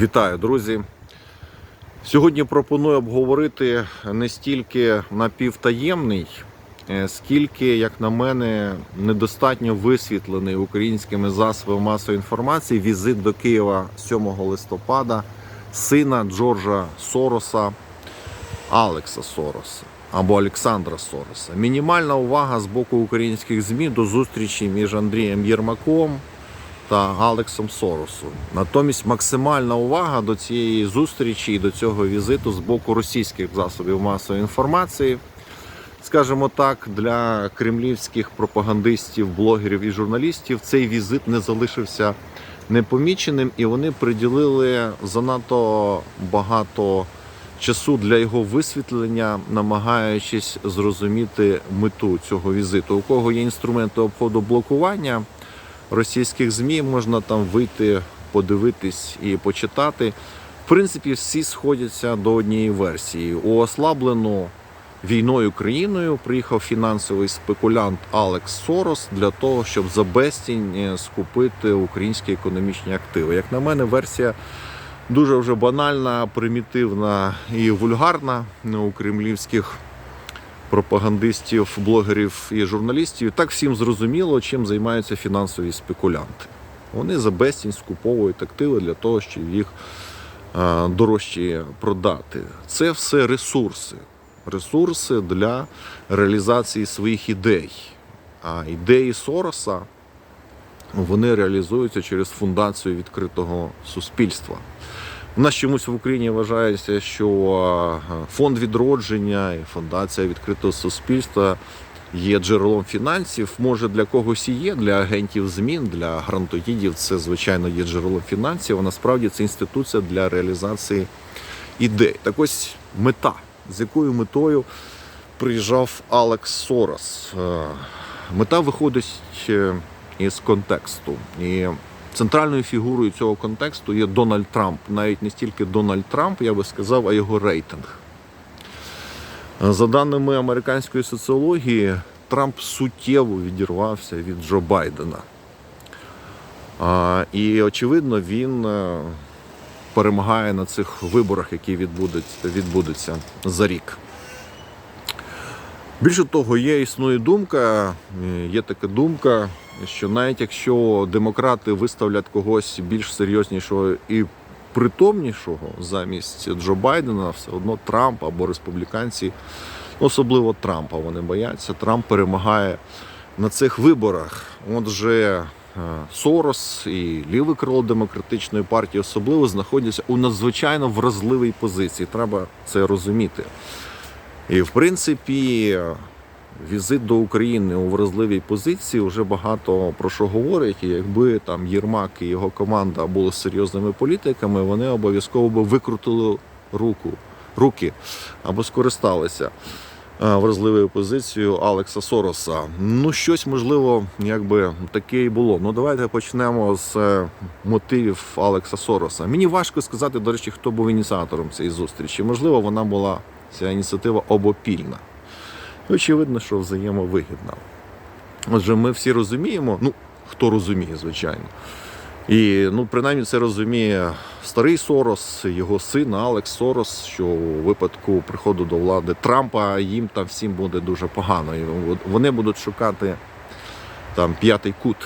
Вітаю, друзі! Сьогодні пропоную обговорити не стільки напівтаємний, е, скільки, як на мене, недостатньо висвітлений українськими засобами масової інформації візит до Києва 7 листопада сина Джорджа Сороса Алекса Сороса або Олександра Сороса. Мінімальна увага з боку українських ЗМІ до зустрічі між Андрієм Єрмаком та Алексом Соросом. Натомість максимальна увага до цієї зустрічі і до цього візиту з боку російських засобів масової інформації. Скажімо так, для кремлівських пропагандистів, блогерів і журналістів цей візит не залишився непоміченим, і вони приділили занадто багато часу для його висвітлення, намагаючись зрозуміти мету цього візиту. У кого є інструменти обходу блокування російських ЗМІ, можна там вийти, подивитись і почитати. В принципі, всі сходяться до однієї версії. У ослаблену війною країною приїхав фінансовий спекулянт Алекс Сорос для того, щоб за безцінь е, скупити українські економічні активи. Як на мене, версія дуже вже банальна, примітивна і вульгарна у кремлівських пропагандистів, блогерів і журналістів. Так всім зрозуміло, чим займаються фінансові спекулянти. Вони за безцінь скуповують активи для того, щоб їх е, дорожче продати. Це все ресурси. Ресурси для реалізації своїх ідей. А ідеї Сороса вони реалізуються через фундацію відкритого суспільства. У нас чомусь в Україні вважається, що е, фонд відродження і фундація відкритого суспільства є джерелом фінансів. Може для когось і є, для агентів змін, для грантоїдів це звичайно є джерелом фінансів. А насправді це інституція для реалізації ідей. Так ось мета, з якою метою приїжджав Алекс Сорос. Е, Мета виходить е, із контексту. І центральною фігурою цього контексту є Дональд Трамп. Навіть не стільки Дональд Трамп, я би сказав, а його рейтинг. За даними американської соціології, Трамп суттєво відірвався від Джо Байдена. І, очевидно, він е, перемагає на цих виборах, які відбудуться, відбудуться за рік. Більше того, є існує думка, е, є така думка, що навіть якщо демократи виставлять когось більш серйознішого і притомнішого замість Джо Байдена, все одно Трамп або республіканці, особливо Трампа, вони бояться. Трамп перемагає на цих виборах. Отже, е, Сорос і ліве крило демократичної партії особливо знаходяться у надзвичайно вразливій позиції. Треба це розуміти. І в принципі, візит до України у вразливій позиції вже багато про що говорить. І якби там Єрмак і його команда були серйозними політиками, вони обов'язково би викрутили руку, руки або скористалися вразливою позицією Алекса Сороса. Ну, щось можливо, якби таке і було. Ну давайте почнемо з е, мотивів Алекса Сороса. Мені важко сказати, до речі, хто був ініціатором цієї зустрічі. Можливо, вона була ця ініціатива обопільна. Очевидно, що взаємовигідна. Отже, ми всі розуміємо, ну, хто розуміє, звичайно. І ну, принаймні це розуміє старий Сорос, його син Алекс Сорос, що у випадку приходу до влади Трампа їм там всім буде дуже погано. І вони будуть шукати там п'ятий кут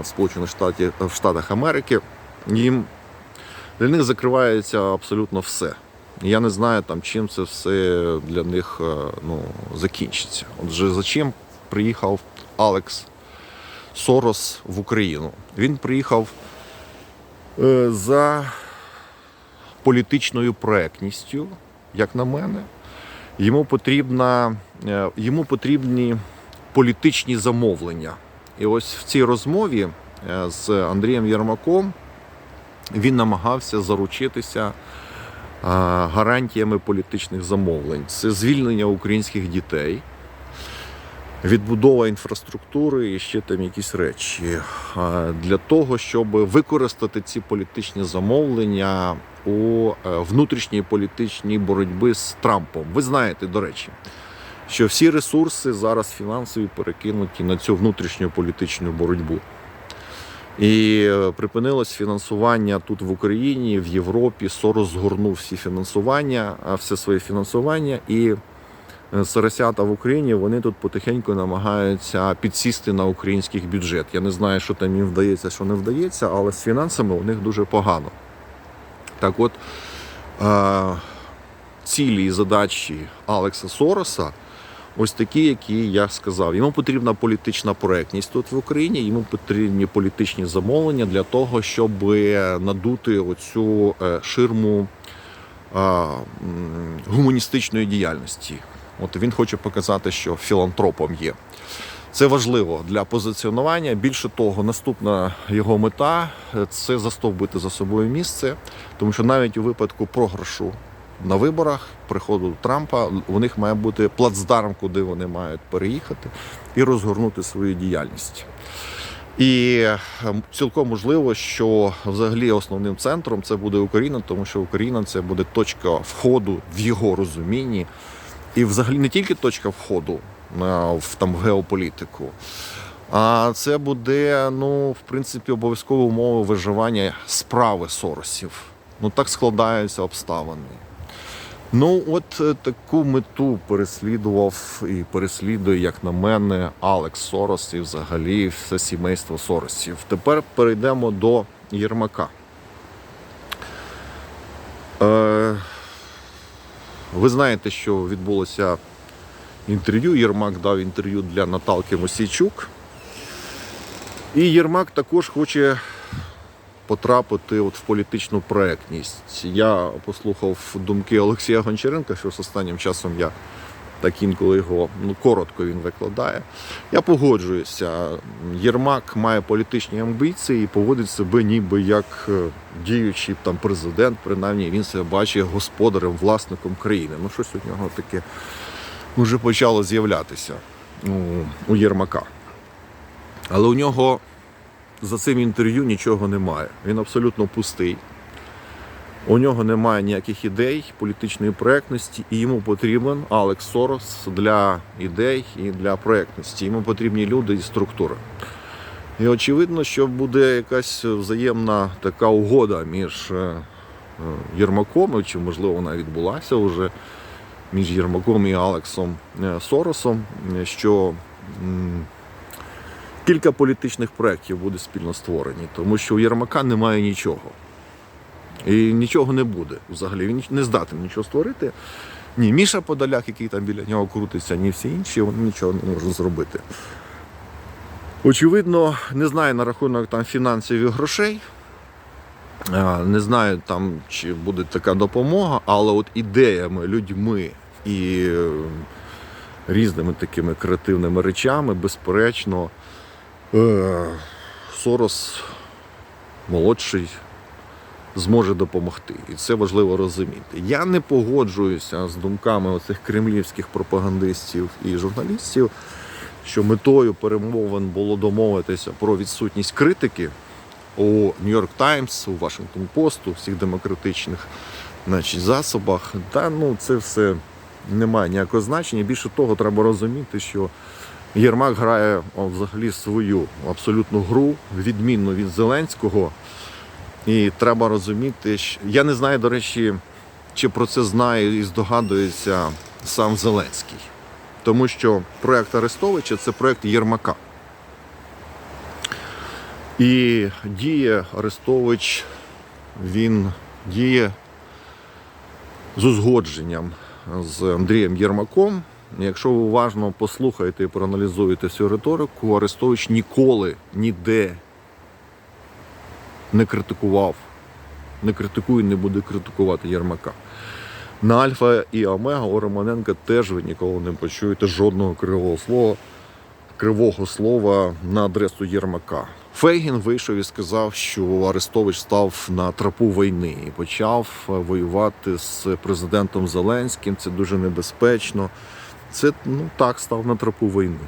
в Сполучених Штатів, в Штатах Америки. Їм для них закривається абсолютно все. Я не знаю, там, чим це все для них е, ну, закінчиться. Отже, за чим приїхав Алекс Сорос в Україну? Він приїхав за політичною проектністю, як на мене. Йому, потрібна, е, йому потрібні політичні замовлення. І ось в цій розмові е, з Андрієм Єрмаком він намагався заручитися гарантіями політичних замовлень. Це звільнення українських дітей, відбудова інфраструктури і ще там якісь речі для того, щоб використати ці політичні замовлення у е, внутрішній політичній боротьбі з Трампом. Ви знаєте, до речі. Що всі ресурси зараз фінансові перекинуті на цю внутрішню політичну боротьбу. І е, припинилось фінансування тут в Україні, в Європі. Сорос згорнув всі фінансування, все своє фінансування. І соросята в Україні вони тут потихеньку намагаються підсісти на український бюджет. Я не знаю, що там їм вдається, що не вдається, але з фінансами у них дуже погано. Так от е, цілі і задачі Алекса Сороса ось такі, які я сказав. Йому потрібна політична проектність тут в Україні, йому потрібні політичні замовлення для того, щоб надути оцю е, ширму е, гуманістичної діяльності. От він хоче показати, що філантропом є. Це важливо для позиціонування. Більше того, наступна його мета е, це застовбити за собою місце, тому що навіть у випадку програшу на виборах, приходу Трампа, у них має бути плацдарм, куди вони мають переїхати і розгорнути свою діяльність. І е, цілком можливо, що взагалі основним центром це буде Україна, тому що Україна це буде точка входу в його розумінні, і взагалі не тільки точка входу в там геополітику. А це буде, ну, в принципі, обов'язкова умова виживання справи Соросів. Ну так складаються обставини. Ну, от е, таку мету переслідував і переслідує, як на мене, Алекс Сорос і взагалі все сімейство Соросів. Тепер перейдемо до Єрмака. Е, ви знаєте, що відбулося інтерв'ю. Єрмак дав інтерв'ю для Наталки Мосійчук. І Єрмак також хоче потрапити от в політичну проектність. Я послухав думки Олексія Гончаренка, що з останнім часом я так інколи його ну, коротко він викладає. Я погоджуюся. Єрмак має політичні амбіції і поводить себе ніби як е, діючий там президент, принаймні він себе бачить господарем, власником країни. Ну щось у нього таке вже почало з'являтися у, у Єрмака. Але у нього за цим інтерв'ю нічого немає. Він абсолютно пустий. У нього немає ніяких ідей, політичної проектності, і йому потрібен Алекс Сорос для ідей і для проектності. Йому потрібні люди і структура. І очевидно, що буде якась взаємна така угода між е, е, Єрмаком, чи можливо вона відбулася вже між Єрмаком і Алексом е, Соросом, що кілька політичних проєктів буде спільно створені, тому що у Єрмака немає нічого. І нічого не буде взагалі. Він не здатен нічого створити. Ні, Міша Подоляк, який там біля нього крутиться, ні всі інші, вони нічого не можуть зробити. Очевидно, не знаю на рахунок там фінансів і грошей. Не знаю, там, чи буде така допомога, але от ідеями, людьми і е, різними такими креативними речами, безперечно, е, Сорос молодший зможе допомогти. І це важливо розуміти. Я не погоджуюся з думками оцих кремлівських пропагандистів і журналістів, що метою перемовин було домовитися про відсутність критики у Нью-Йорк Таймс, у Вашингтон Пост, у всіх демократичних значить, засобах. Та ну це все не має ніякого значення. Більше того, треба розуміти, що Єрмак грає взагалі свою абсолютну гру, відмінну від Зеленського. І треба розуміти, що я не знаю, до речі, чи про це знає і здогадується сам Зеленський. Тому що проект Арестовича це проект Єрмака. І діє Арестович, він діє з узгодженням з Андрієм Єрмаком. Якщо ви уважно послухаєте і проаналізуєте всю риторику, Арестович ніколи ніде не критикував, не критикує, не буде критикувати Єрмака. На Альфа і Омега у Романенка теж ви ніколи не почуєте жодного кривого слова, кривого слова на адресу Єрмака. Фейгін вийшов і сказав, що Арестович став на тропу війни і почав воювати з президентом Зеленським. Це дуже небезпечно. Це ну так став на тропу війни.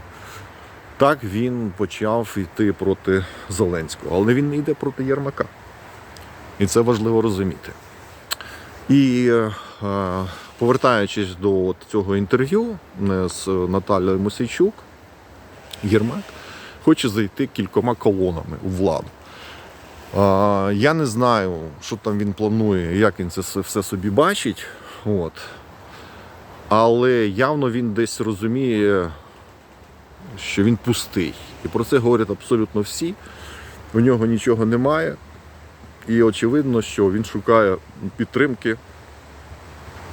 Так він почав йти проти Зеленського, але він не йде проти Єрмака. І це важливо розуміти. І е, повертаючись до цього інтерв'ю е, з Наталією Мосійчук, Єрмак хоче зайти кількома колонами у владу. Я не знаю, що там він планує, як він це все собі бачить. От. Але явно він десь розуміє, що він пустий. І про це говорять абсолютно всі. У нього нічого немає. І очевидно, що він шукає підтримки,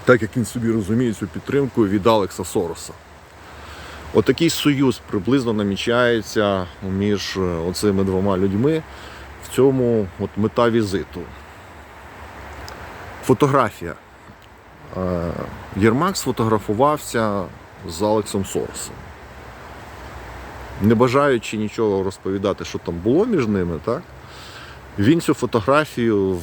так як він собі розуміє цю підтримку від Алекса Сороса. Отакий союз приблизно намічається між е, оцими двома людьми. В цьому от мета візиту. Фотографія. Е, Єрмак сфотографувався з Алексом Соросом. Не бажаючи нічого розповідати, що там було між ними, так? Він цю фотографію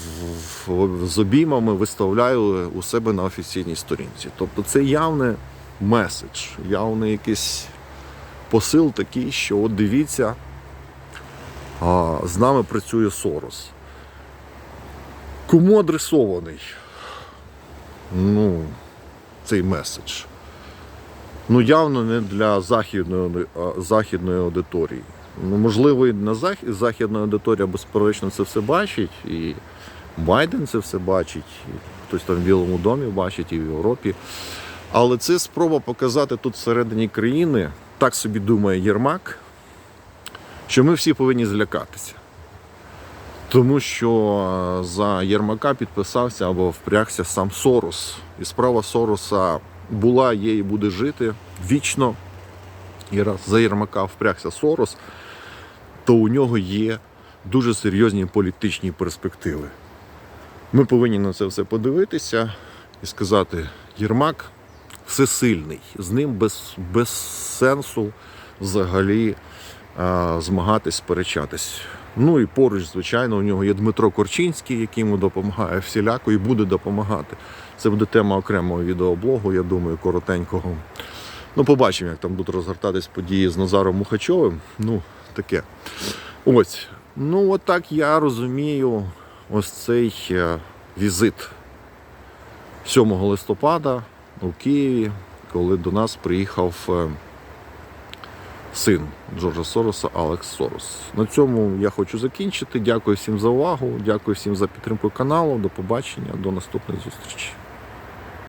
з обіймами виставляє у себе на офіційній сторінці. Тобто це явний меседж, явний якийсь посил такий, що от дивіться, з нами працює Сорос. Кому адресований? Ну, цей меседж. Ну, явно не для західної, західної аудиторії. Ну, можливо, і на захід, західна аудиторія безперечно це все бачить, і Байден це все бачить, і хтось там в Білому домі бачить, і в Європі. Але це спроба показати тут всередині країни, так собі думає Єрмак, що ми всі повинні злякатися. Тому що е, за Єрмака підписався або впрягся сам Сорос. І справа Сороса була, є і буде жити вічно. І раз за Єрмака впрягся Сорос, то у нього є дуже серйозні політичні перспективи. Ми повинні на це все подивитися і сказати: Єрмак всесильний, з ним без, без сенсу взагалі а, змагатись, сперечатись. Ну і поруч, звичайно, у нього є Дмитро Корчинський, який йому допомагає всіляко і буде допомагати. Це буде тема окремого відеоблогу, я думаю, коротенького. Ну, побачимо, як там будуть розгортатись події з Назаром Мухачовим. Ну, таке. Ось. Ну, от так я розумію ось цей е, візит 7 листопада у Києві, коли до нас приїхав е, син Джорджа Сороса Алекс Сорос. На цьому я хочу закінчити. Дякую всім за увагу, дякую всім за підтримку каналу. До побачення, до наступних зустрічей.